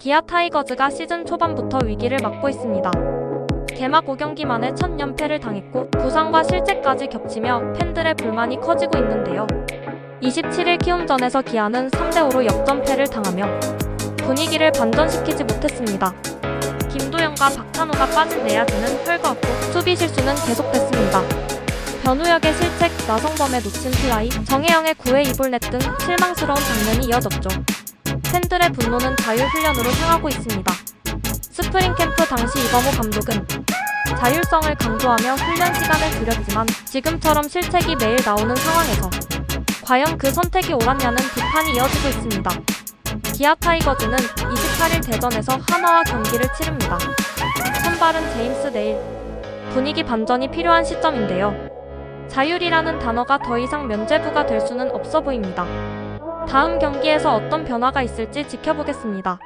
기아 타이거즈가 시즌 초반부터 위기를 맞고 있습니다. 개막 5경기 만에 첫 연패를 당했고 부상과 실책까지 겹치며 팬들의 불만이 커지고 있는데요. 27일 키움전에서 기아는 3대5로 역전패를 당하며 분위기를 반전시키지 못했습니다. 김도영과 박찬호가 빠진 내야진은 헐거웠고 수비 실수는 계속됐습니다. 변우혁의 실책, 나성범의 놓친 플라이, 정혜영의 9회 이불넷 등 실망스러운 장면이 이어졌죠. 팬들의 분노는 자율훈련으로 향하고 있습니다. 스프링 캠프 당시 이범호 감독은 자율성을 강조하며 훈련 시간을 줄였지만 지금처럼 실책이 매일 나오는 상황에서 과연 그 선택이 옳았냐는 비판이 이어지고 있습니다. 기아 타이거즈는 28일 대전에서 하나와 경기를 치릅니다. 선발은 제임스 네일. 분위기 반전이 필요한 시점인데요. 자율이라는 단어가 더 이상 면죄부가 될 수는 없어 보입니다. 다음 경기에서 어떤 변화가 있을지 지켜보겠습니다.